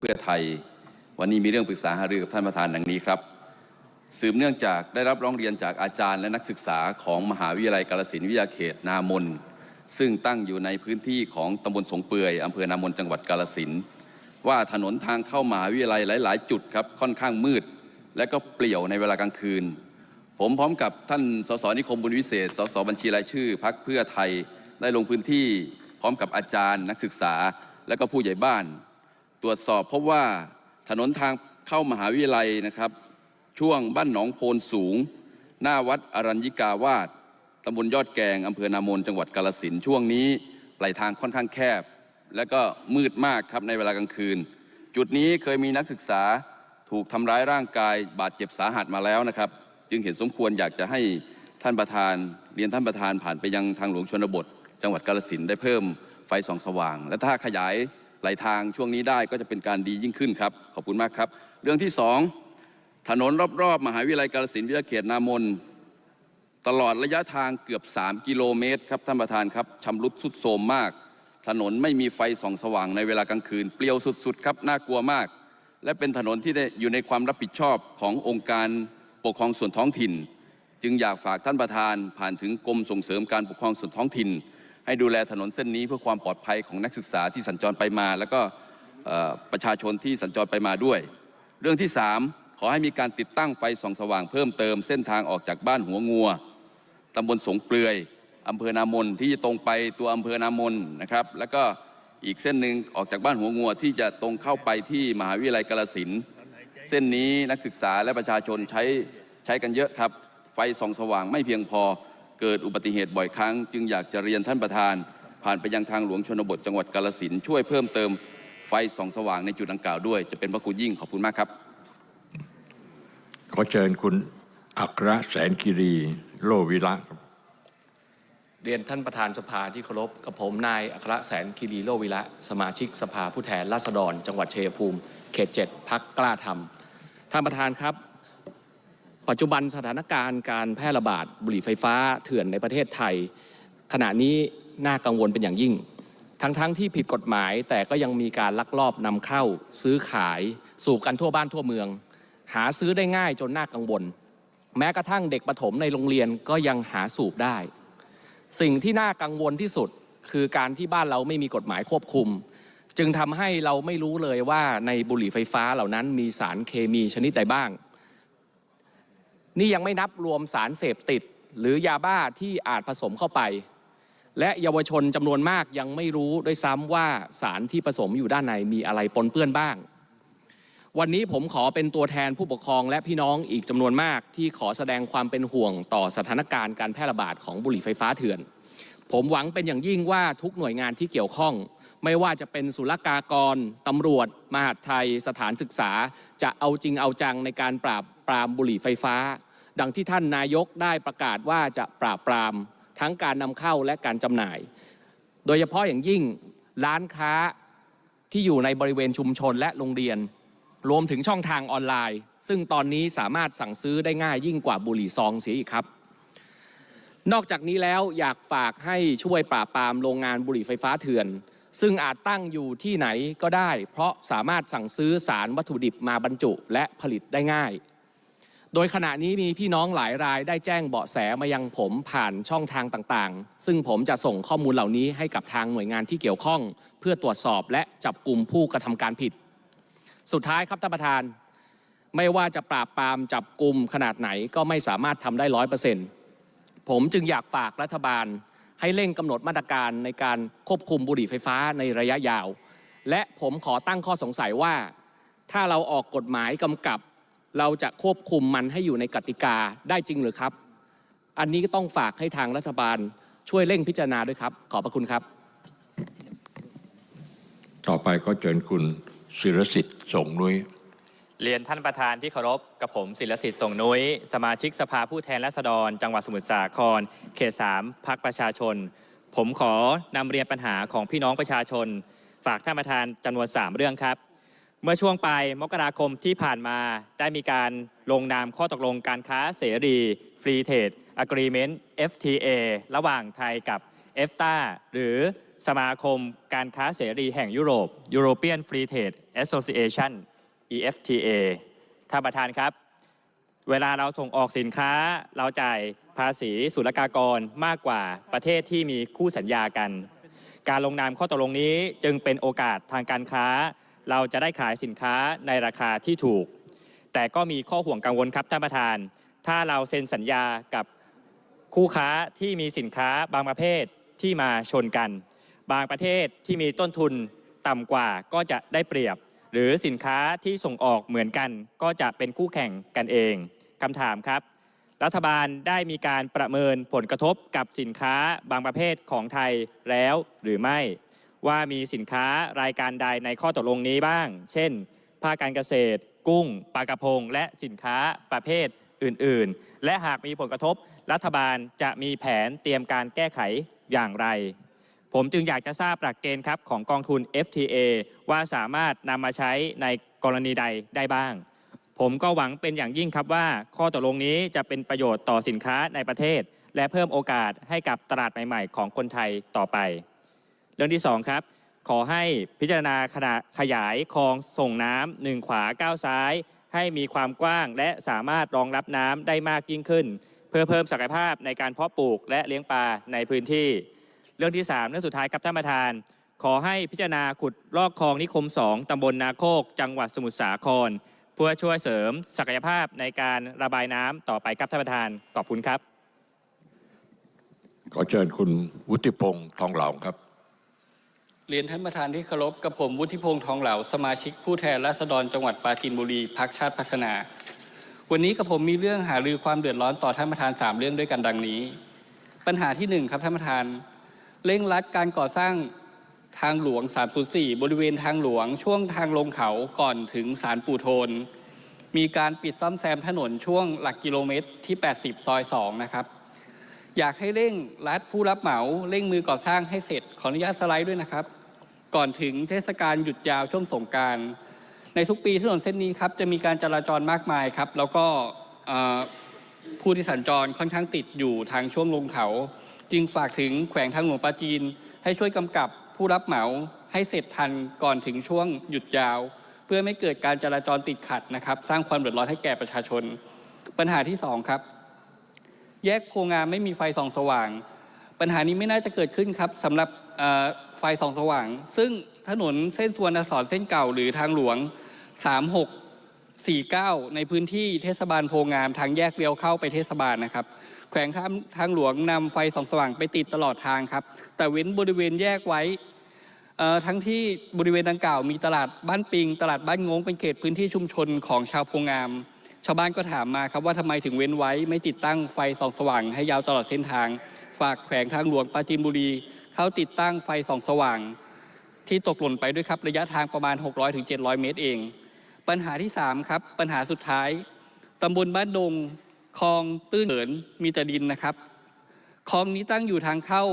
เพื่อไทย วันนี้มีเรื่องปรึกษาหารือกับท่านประธานดังนี้ครับสืบเนื่องจากได้รับร้องเรียนจากอาจารย์และนักศึกษาของมหาวิทยาลัยกาลสินวิทยาเขตนามน ซึ่งตั้งอยู่ในพื้นที่ของตำบลสงเปื่อยอำเภอนามนจังหวัดกาลสินว่าถนนทางเข้ามหาวิทยาลัยหลาย ๆ จุดครับค่อนข้างมืด และก็เปลี่ยวในเวลากลางคืน ผมพร้อมกับท่านสสนิคมบุญวิเศษสสบัญชีรายชื่อพักเพื่อไทยได้ลงพื้นที่พร้อมกับอาจารย์ นักศึกษา และก็ผู้ใหญ่บ้าน ตรวจสอบพบว่าถนนทางเข้ามหาวิทยาลัยนะครับ ช่วงบ้านหนองโพนสูง หน้าวัดอรัญญิกาวาสตำบลยอดแกงอำเภอนามนจังหวัดกาลสินช่วงนี้ไหลทางค่อนข้างแคบ และก็มืดมากครับในเวลากลางคืน จุดนี้เคยมีนักศึกษาถูกทำร้ายร่างกายบาดเจ็บสาหัสมาแล้วนะครับ จึงเห็นสมควรอยากจะให้ท่านประธาน เรียนท่านประธานผ่านไปยังทางหลวงชนบท จังหวัดกาลสินได้เพิ่มไฟส่องสว่าง และถ้าขยาย ไหลทางช่วงนี้ได้ก็จะเป็นการดียิ่งขึ้นครับ ขอบคุณมากครับ เรื่องที่สองถนนรอบๆ มหาวิทยาลัยกาฬสินธุ์วิทยาเขตนามนตลอดระยะทางเกือบ 3 กิโลเมตรครับท่านประธานครับชำรุดสุดโทรมมาก ถนนไม่มีไฟส่องสว่างในเวลากลางคืน เปลี่ยวสุดๆครับน่ากลัวมาก และเป็นถนนที่ได้อยู่ในความรับผิดชอบขององค์การปกครองส่วนท้องถิ่น จึงอยากฝากท่านประธานผ่านถึงกรมส่งเสริมการปกครองส่วนท้องถิ่น ให้ดูแลถนนเส้นนี้เพื่อความปลอดภัยของนักศึกษาที่สัญจรไปมา แล้วก็ประชาชนที่สัญจรไปมาด้วย เรื่องที่ 3 ขอให้มีการติดตั้งไฟส่องสว่างเพิ่มเติมเส้นทางออกจากบ้านหัวงัวตำบลสงเปลือยอำเภอนามนที่จะตรงไปตัวอำเภอนามนนะครับ แล้วก็อีกเส้นหนึ่งออกจากบ้านหัวงัวที่จะตรงเข้าไปที่มหาวิทยาลัยกาฬสินเส้นนี้นักศึกษาและประชาชนใช้ใช้กันเยอะครับ ไฟส่องสว่างไม่เพียงพอ เกิดอุบัติเหตุบ่อยครั้ง จึงอยากจะเรียนท่านประธาน ผ่านไปยังทางหลวงชนบทจังหวัดกาฬสินธุ์ช่วยเพิ่มเติมไฟส่องสว่างในจุดดังกล่าวด้วย จะเป็นพระคุณยิ่งขอบคุณมากครับ ขอเชิญคุณอัครแสนกิรีโลวิระครับเรียนท่านประธานสภาที่เคารพกับผมนายอัครแสนคีรีโลวิระสมาชิกสภาผู้แทนราษฎร จังหวัดชัยภูมิ เขตเจ็ดพักกล้าทำท่านประธานครับ ปัจจุบันสถานการณ์การแพร่ระบาดบุหรี่ไฟฟ้าเถื่อนในประเทศไทย ขณะนี้น่ากังวลเป็นอย่างยิ่ง ทั้งๆทที่ผิดกฎหมายแต่ก็ยังมีการลักลอบนำเข้า ซื้อขายสูบกันทั่วบ้านทั่วเมือง หาซื้อได้ง่ายจนน่ากังวล แม้กระทั่งเด็กประถมในโรงเรียนก็ยังหาสูบได้ สิ่งที่น่ากังวลที่สุดคือการที่บ้านเราไม่มีกฎหมายควบคุม จึงทำให้เราไม่รู้เลยว่าในบุหรี่ไฟฟ้าเหล่านั้นมีสารเคมีชนิดใดบ้าง นี่ยังไม่นับรวมสารเสพติด หรือยาบ้าที่อาจผสมเข้าไป และเยาวชนจำนวนมากยังไม่รู้ด้วยซ้ำว่าสารที่ผสมอยู่ด้านในมีอะไรปนเปื้อนบ้าง วันนี้ผมขอเป็นตัวแทนผู้ปกครองและพี่น้องอีกจำนวนมาก ที่ขอแสดงความเป็นห่วงต่อสถานการณ์การแพร่ระบาดของบุหรี่ไฟฟ้าเถื่อน ผมหวังเป็นอย่างยิ่งว่าทุกหน่วยงานที่เกี่ยวข้องไม่ว่าจะเป็นศุลกากร ตำรวจ มหาดไทย สถานศึกษา จะเอาจริงเอาจังในการปราบปรามบุหรี่ไฟฟ้า ดังที่ท่านนายกได้ประกาศว่าจะปราบปรามทั้งการนำเข้าและการจำหน่าย โดยเฉพาะอย่างยิ่งร้านค้าที่อยู่ในบริเวณชุมชนและโรงเรียน รวมถึงช่องทางออนไลน์ ซึ่งตอนนี้สามารถสั่งซื้อได้ง่ายยิ่งกว่าบุหรี่ซองเสียอีกครับ นอกจากนี้แล้วอยากฝากให้ช่วยปราบปรามโรงงานบุหรี่ไฟฟ้าเถื่อน ซึ่งอาจตั้งอยู่ที่ไหนก็ได้ เพราะสามารถสั่งซื้อสารวัตถุดิบมาบรรจุและผลิตได้ง่าย โดยขณะนี้มีพี่น้องหลายรายได้แจ้งเบาะแสมายังผมผ่านช่องทางต่างๆ ซึ่งผมจะส่งข้อมูลเหล่านี้ให้กับทางหน่วยงานที่เกี่ยวข้อง เพื่อตรวจสอบและจับกลุ่มผู้กระทำการผิด สุดท้ายครับท่านประธาน ไม่ว่าจะปราบปรามจับกลุ่มขนาดไหนก็ไม่สามารถทำได้ร้อยเปอร์เซ็นต์ผมจึงอยากฝากรัฐบาล ให้เร่งกำหนดมาตรการในการควบคุมบุหรี่ไฟฟ้าในระยะยาว และผมขอตั้งข้อสงสัยว่า ถ้าเราออกกฎหมายกำกับ เราจะควบคุมมันให้อยู่ในกติกาได้จริงหรือครับ อันนี้ก็ต้องฝากให้ทางรัฐบาลช่วยเร่งพิจารณาด้วยครับ ขอบพระคุณครับ ต่อไปก็เชิญคุณศิรสิทธิ์ส่งนุ้ยเรียนท่านประธานที่เคารพกับผมศิลสิทธิ์ส่งนุ้ย สมาชิกสภาผู้แทนราษฎร จังหวัดสมุทรสาคร เขต3พักประชาชน ผมขอนำเรียนปัญหาของพี่น้องประชาชน ฝากท่านประธานจำนวน 3 เรื่องครับ เมื่อช่วงปลายมกราคมที่ผ่านมาได้มีการลงนามข้อตกลงการค้าเสรี Free Trade Agreement FTA ระหว่างไทยกับ EFTA หรือสมาคมการค้าเสรีแห่งยุโรป European Free Trade Association EFTA ท่านประธานครับ เวลาเราส่งออกสินค้าเราจ่ายภาษีศุลกากรมากกว่าประเทศที่มีคู่สัญญากัน การลงนามข้อตกลงนี้จึงเป็นโอกาสทางการค้า เราจะได้ขายสินค้าในราคาที่ถูก แต่ก็มีข้อห่วงกังวลครับท่านประธาน ถ้าเราเซ็นสัญญากับคู่ค้าที่มีสินค้าบางประเภทที่มาชนกัน บางประเทศที่มีต้นทุนต่ำกว่าก็จะได้เปรียบ หรือสินค้าที่ส่งออกเหมือนกัน ก็จะเป็นคู่แข่งกันเองคำถามครับ รัฐบาลได้มีการประเมินผลกระทบกับสินค้าบางประเภทของไทยแล้วหรือไม่ ว่ามีสินค้ารายการใดในข้อตกลงนี้บ้าง เช่น ภาคการเกษตร กุ้งปลากระพง และสินค้าประเภทอื่นๆ และหากมีผลกระทบ รัฐบาลจะมีแผนเตรียมการแก้ไขอย่างไร ผมจึงอยากจะทราบหลักเกณฑ์ครับของกองทุน FTA ว่าสามารถนำมาใช้ในกรณีใดได้บ้าง ผมก็หวังเป็นอย่างยิ่งครับว่า ข้อตกลงนี้จะเป็นประโยชน์ต่อสินค้าในประเทศ และเพิ่มโอกาสให้กับตลาดใหม่ ๆ ของคนไทยต่อไป เรื่องที่2ครับขอให้พิจารณาขนาดขยายคลองส่งน้ำหนึ่งขวาก้าวซ้าย ให้มีความกว้างและสามารถรองรับน้ำได้มากยิ่งขึ้น เพื่อเพิ่มศักยภาพในการเพาะปลูกและเลี้ยงปลาในพื้นที่ เรื่องที่ 3 เรื่องสุดท้ายครับท่านประธาน ขอให้พิจารณาขุดลอกคลองนิคม 2 ตำบลนาโคก จังหวัดสมุทรสาคร เพื่อช่วยเสริมศักยภาพในการระบายน้ำต่อไปครับท่านประธานขอบคุณครับ ขอเชิญคุณวุฒิพงษ์ทองเหลาครับ เรียนท่านประธานที่เคารพกับผมวุฒิพงษ์ทองเหลาสมาชิกผู้แทนราษฎรจังหวัดปราจีนบุรีพักชาติพัฒนา วันนี้กับผมมีเรื่องหารือความเดือดร้อนต่อท่านประธานสามเรื่องด้วยกันดังนี้ ปัญหาที่หนึ่งครับท่านประธาน เร่งรัดการก่อสร้างทางหลวง 304 บริเวณทางหลวง ช่วงทางลงเขาก่อนถึงศาลปู่โทน มีการปิดซ่อมแซมถนนช่วงหลักกิโลเมตรที่ 80 ซอย 2 นะครับ อยากให้เร่งรัดผู้รับเหมาเร่งมือก่อสร้างให้เสร็จขออนุญาตสไลด์ด้วยนะครับ ก่อนถึงเทศกาลหยุดยาวช่วงสงการในทุกปีถนนเส้นนี้ครับจะมีการจราจรมากมายครับ แล้วก็ผู้ที่สัญจรค่อนข้างติดอยู่ทางช่วงลงเขา จึงฝากถึงแขวงทางหลวงปราจีน ให้ช่วยกำกับผู้รับเหมาให้เสร็จทันก่อนถึงช่วงหยุดยาว เพื่อไม่เกิดการจราจรติดขัดนะครับ สร้างความเดือดร้อนให้แก่ประชาชน ปัญหาที่สองครับ แยกโพงามไม่มีไฟส่องสว่าง ปัญหานี้ไม่น่าจะเกิดขึ้นครับสำหรับ ไฟส่องสว่าง ซึ่งถนนเส้นสวนสอนเส้นเก่าหรือทางหลวง 3649 ในพื้นที่เทศบาลโพงามทางแยกเลี้ยวเข้าไปเทศบาลนะครับ แขวงทางทางหลวงนำไฟส่องสว่างไปติดตลอดทางครับ แต่เว้นบริเวณแยกไว้ทั้งที่บริเวณดังกล่าวมีตลาดบ้านปิง ตลาดบ้านงงเป็นเขตพื้นที่ชุมชนของชาวโพงาม ชาวบ้านก็ถามมาครับว่าทำไมถึงเว้นไว้ ไม่ติดตั้งไฟส่องสว่างให้ยาวตลอดเส้นทาง ฝากแขวงทางหลวงปราจีนบุรี เขาติดตั้งไฟส่องสว่าง ที่ตกหล่นไปด้วยครับระยะทางประมาณ 600-700 เมตรเอง ปัญหาที่ 3 ครับ ปัญหาสุดท้ายตำบลบ้านดงคลองตื้นเหินมีแต่ดินนะครับคลองนี้ตั้งอยู่ทางเข้า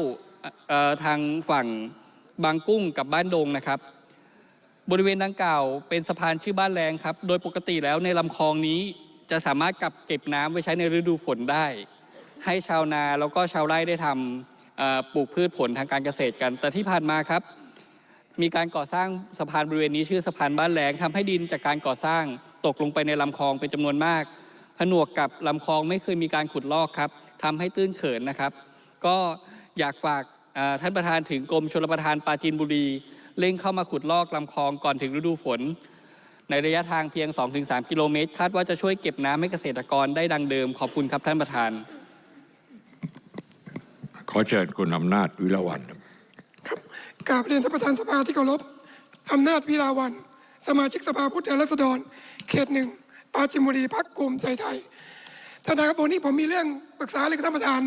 ทางฝั่งบางกุ้งกับบ้านดงนะครับ บริเวณดังกล่าวเป็นสะพานชื่อบ้านแรงครับ โดยปกติแล้วในลำคลองนี้จะสามารถกักเก็บน้ำไว้ใช้ในฤดูฝนได้ ให้ชาวนาแล้วก็ชาวไร่ได้ทำเอ่อ ปลูกพืชผลทางการเกษตรกัน แต่ที่ผ่านมาครับ มีการก่อสร้างสะพานบริเวณนี้ชื่อสะพานบ้านแหลงทำให้ดินจากการก่อสร้างตกลงไปในลำคลองเป็นจำนวนมาก ผนวกกับลำคลองไม่เคยมีการขุดลอกครับทำให้ตื้นเขินนะครับ ก็อยากฝากท่านประธานถึงกรมชลประทานปราจีนบุรีเร่งเข้ามาขุดลอกลำคลองก่อนถึงฤดูฝน ในระยะทางเพียง 2-3 กิโลเมตร คาดว่าจะช่วยเก็บน้ำให้เกษตรกรได้ดังเดิม ขอบคุณครับท่านประธาน อเชิญคุณอำนาจวิรวันครับกราบเรียนท่านประธานสภาที่เคารพอำนาจวิลาวัน สมาชิกสภาผู้แทนราษฎร เขตหนึ่งปาจินบุรีพักภูมิใจไทยท่านประธานครับวันนี้ผมมีเรื่องปรึกษาเลยกับท่านประธาน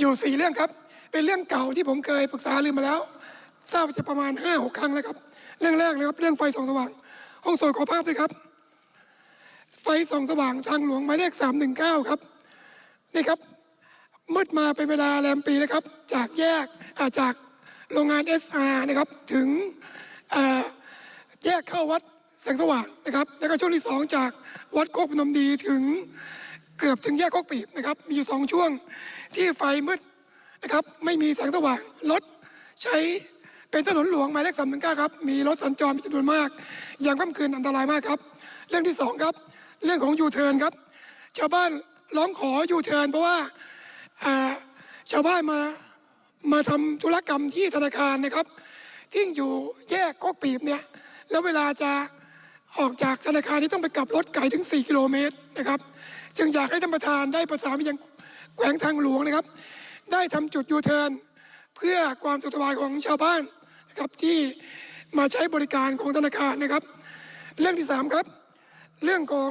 อยู่สี่เรื่องครับ เป็นเรื่องเก่าที่ผมเคยปรึกษาลืมมาแล้ว ทราบจะประมาณ5้าหกครั้งแล้วครับ เรื่องแรกนะครับ เรื่องไฟส่องสว่าง ห้องโสดขอภาพด้วยครับ ไฟส่องสว่างทางหลวงหมายเลข319ครับนี่ครับ มืดมาเป็นเวลาแรมปีนะครับ จากแยกาจากโรงงาน SR นะครับถึงแยกเข้าวัดแสงสว่างนะครับแล้วก็ช่วงที่สองจากวัดโคกพนมดีถึงเกือบถึงแยกโคกปีบนะครับมีอยู่สองช่วงที่ไฟมืดนะครับไม่มีแสงสว่างรถใช้เป็นถนนหลวงหมายเลขสามหนึ่งเก้าครับมีรถสัญจรมีจำนวนมากยามค่ำคืนอันตรายมากครับ เรื่องที่สองครับเรื่องของยูเทิร์นครับชาวบ้านร้องขอยูเทิร์นเพราะว่า ชาวบ้านมามาทำธุรกรรมที่ธนาคารนะครับที่อยู่แยกโคกปีบเนี่ยแล้วเวลาจะออกจากธนาคารนี่ต้องไปกลับรถไกลถึง 4 กิโลเมตรนะครับ จึงอยากให้ท่านประธานได้ประสานไปยังแขวงทางหลวงนะครับ ได้ทำจุดยูเทิร์นเพื่อความสุขสบายของชาวบ้านนะครับที่มาใช้บริการของธนาคารนะครับ เรื่องที่สามครับ เรื่องของ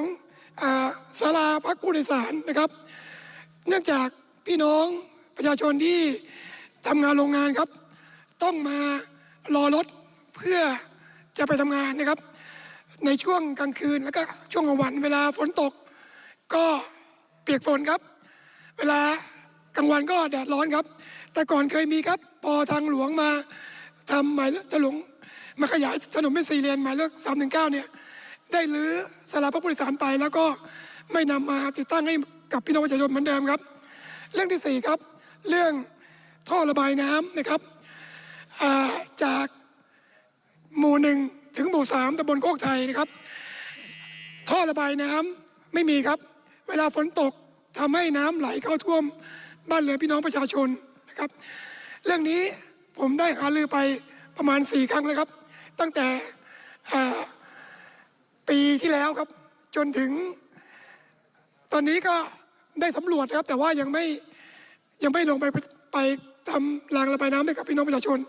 ศาลาพักผู้โดยสารนะครับ เนื่องจาก พี่น้องประชาชนที่ทำงานโรงงานครับ ต้องมารอรถเพื่อจะไปทำงานนะครับ ในช่วงกลางคืนแล้วก็ช่วงกลางวัน เวลาฝนตก ก็เปียกฝนครับ เวลากลางวันก็แดดร้อนครับ แต่ก่อนเคยมีครับ พอทางหลวงมาทำหมายเลขถนนมาขยายถนนเป็นสี่เลนหมายเลขสามหนึ่งเก้าเนี่ยได้รื้อสาราพระผู้โดยสารไปแล้วก็ไม่นำมาติดตั้งให้กับพี่น้องประชาชนเหมือนเดิมครับ เรื่องที่สี่ครับ เรื่องท่อระบายน้ำนะครับาจากหมู่หนึ่งถึงหมู่สามตำบลโคกไทยนะครับ ท่อระบายน้ำไม่มีครับ เวลาฝนตกทำให้น้ำไหลเข้าท่วมบ้านเรือนพี่น้องประชาชนนะครับ เรื่องนี้ผมได้หารือไปประมาณสี่ครั้งแล้วครับ ตั้งแต่ปีที่แล้วครับ จนถึง ตอนนี้ก็ ได้สำรวจนะครับ แต่ว่ายังไม่ยังไม่ลงไปไปทำรางระบายน้ำให้กับพี่น้องประชาชน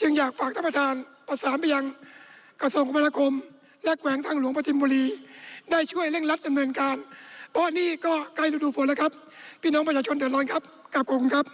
จึงอยากฝากท่านประธานประสานไปยังกระทรวงคมนาคม และแขวงทางหลวงปทุมบุรี ได้ช่วยเร่งรัดดำเนินการ เพราะนี่ก็ใกล้ฤดูฝนแล้วครับ พี่น้องประชาชนเดือดร้อนครับกลับกรุงครับ